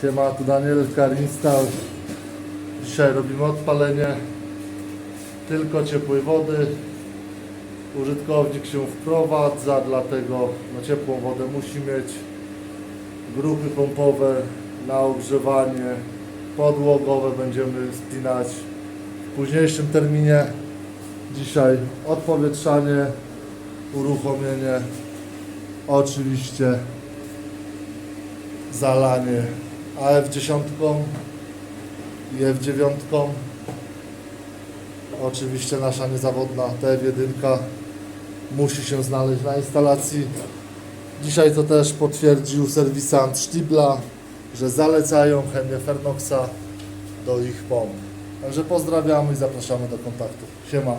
Siema, tu Daniel Karinstał. Dzisiaj robimy odpalenie tylko ciepłej wody. Użytkownik się wprowadza, dlatego no, ciepłą wodę musi mieć. Grupy pompowe na ogrzewanie podłogowe będziemy spinać w późniejszym terminie. Dzisiaj odpowietrzanie, uruchomienie, oczywiście zalanie AF10 i F9. Oczywiście nasza niezawodna TF1 musi się znaleźć na instalacji. Dzisiaj to też potwierdził serwisant Sztibla, że zalecają chemię Fernoxa do ich pomp. Także pozdrawiamy i zapraszamy do kontaktu. Siema.